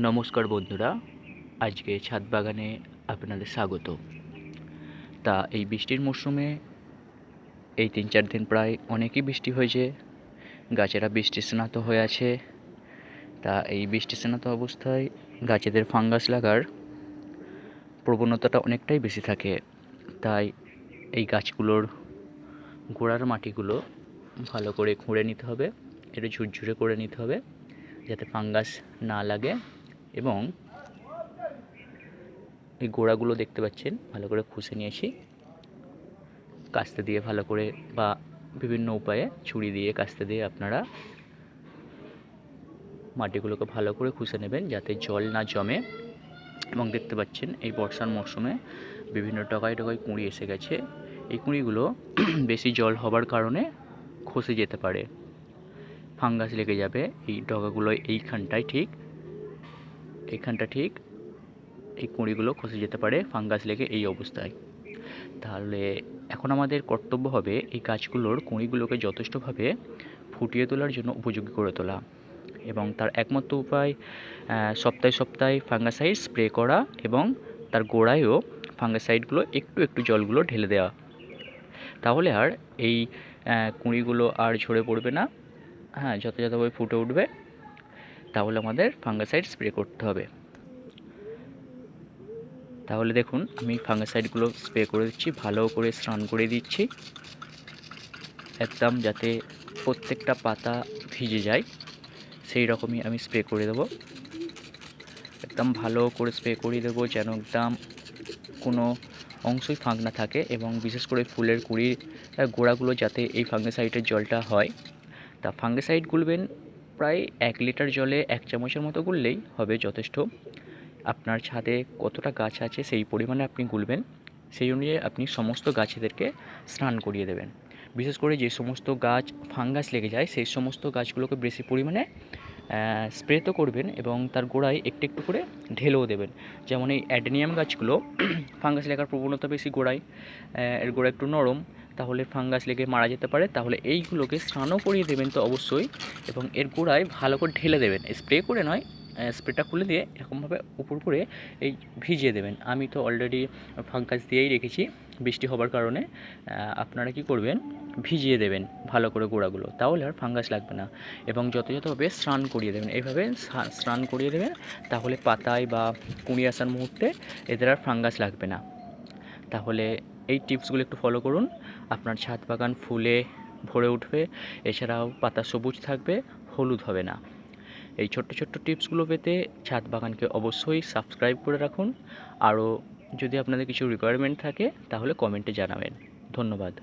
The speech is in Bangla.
নমস্কার বন্ধুরা, আজকে ছাদ বাগানে আপনাদের স্বাগত। তা এই বৃষ্টির মরশুমে এই তিন চার দিন প্রায় অনেকই বৃষ্টি হয়েছে, গাছেরা বৃষ্টি স্নাত হয়ে আছে। তা এই বৃষ্টি স্নাত অবস্থায় গাছেদের ফাঙ্গাস লাগার প্রবণতাটা অনেকটাই বেশি থাকে। তাই এই গাছগুলোর গোড়ার মাটিগুলো ভালো করে খুঁড়ে নিতে হবে, একটু ঝুরঝুরে করে নিতে হবে, যাতে ফাঙ্গাস না লাগে। এবং এই গোড়াগুলো দেখতে পাচ্ছেন, ভালো করে খুশে নিয়েছি কাস্তে দিয়ে ভালো করে বা বিভিন্ন উপায়ে ছুরি দিয়ে কাস্তে দিয়ে আপনারা মাটিগুলোকে ভালো করে খুশে নেবেন যাতে জল না জমে। এবং দেখতে পাচ্ছেন, এই বর্ষার মরশুমে বিভিন্ন টকায় টকায় কুঁড়ি এসে গেছে। এই কুঁড়িগুলো বেশি জল হবার কারণে খসে যেতে পারে। ফাঙ্গাস লেগে যাবে এই ডগাগুলো এইখানটায়, ঠিক? এইখানটা ঠিক, এই কুঁড়িগুলো খসে যেতে পারে, ফাঙ্গাস লেগে এই অবস্থায়। তাহলে এখন আমাদের কর্তব্য হবে এই গাছগুলোর কুঁড়িগুলোকে যথেষ্টভাবে ফুটিয়ে তোলার জন্য উপযোগী করে তোলা এবং তার একমাত্র উপায় সপ্তাহে সপ্তাহে ফাঙ্গাসাইড স্প্রে করা এবং তার গোড়ায়ও ফাঙ্গাসাইডগুলো একটু একটু জলগুলো ঢেলে দেওয়া। তাহলে আর এই কুঁড়িগুলো আর ঝরে পড়বে না। হ্যাঁ যথাযথভাবে ফুটে উঠবে। তাহলে আমাদের ফাঙ্গাসাইড স্প্রে করতে হবে। তাহলে দেখুন, আমি ফাঙ্গাসাইডগুলো স্প্রে করে দিচ্ছি, ভালো করে স্নান করে দিচ্ছি। একদম যাতে প্রত্যেকটা পাতা ভিজে যায়, সেই রকমই আমি স্প্রে করে দেবো। একদম ভালো করে স্প্রে করিয়ে দেবো যেন একদম কোনো অংশই ফাঁক না থাকে এবং বিশেষ করে ফুলের কুড়ির গোড়াগুলো যাতে এই ফাঙ্গিসাইডের জলটা হয়। তা ফাঙ্গিসাইড গুলবেন প্রায় এক লিটার জলে এক চামচের মতো গুললেই হবে যথেষ্ট। আপনার ছাদে কতটা গাছ আছে সেই পরিমাণে আপনি গুলবেন, সেই অনুযায়ী আপনি সমস্ত গাছেদেরকে স্নান করিয়ে দেবেন। বিশেষ করে যে সমস্ত গাছ, ফাঙ্গাস লেগে যায় সেই সমস্ত গাছগুলোকে বেশি পরিমাণে স্প্রে তো করবেন এবং তার গোড়ায় একটু একটু করে ঢেলেও দেবেন। যেমন এই অ্যাডেনিয়াম গাছগুলো ফাঙ্গাস লেগার প্রবণতা বেশি গোড়ায় এর গোড়া একটু নরম, তাহলে ফাঙ্গাস লেগে মারা যেতে পারে। তাহলে এইগুলোকে স্নানও করিয়ে দেবেন তো অবশ্যই এবং এর গোড়ায় ভালো করে ঢেলে দেবেন। স্প্রে করে নয় স্প্রেটা খুলে দিয়ে এরকমভাবে উপর করে এই ভিজিয়ে দেবেন। আমি তো অলরেডি ফাঙ্গাস দিয়েই রেখেছি বৃষ্টি হবার কারণে। আপনারা কি করবেন? ভিজিয়ে দেবেন ভালো করে গোড়াগুলো। তাহলে আর ফাঙ্গাস লাগবে না। এবং যথাযথভাবে স্নান করিয়ে দেবেন। এইভাবে স্নান করিয়ে দেবেন, তাহলে পাতায় বা কুঁড়ি আসার মুহূর্তে এদের আর ফাঙ্গাস লাগবে না। তাহলে এই টিপসগুলো একটু ফলো করুন। আপনার ছাদ বাগান ফুলে ভরে উঠবে। এছাড়াও পাতা সবুজ থাকবে, হলুদ হবে না। এই ছোট্ট ছোট্ট টিপসগুলো পেতে ছাদ বাগানকে অবশ্যই সাবস্ক্রাইব করে রাখুন। আরও যদি আপনাদের কিছু রিকোয়ারমেন্ট থাকে, তাহলে কমেন্টে জানাবেন। ধন্যবাদ।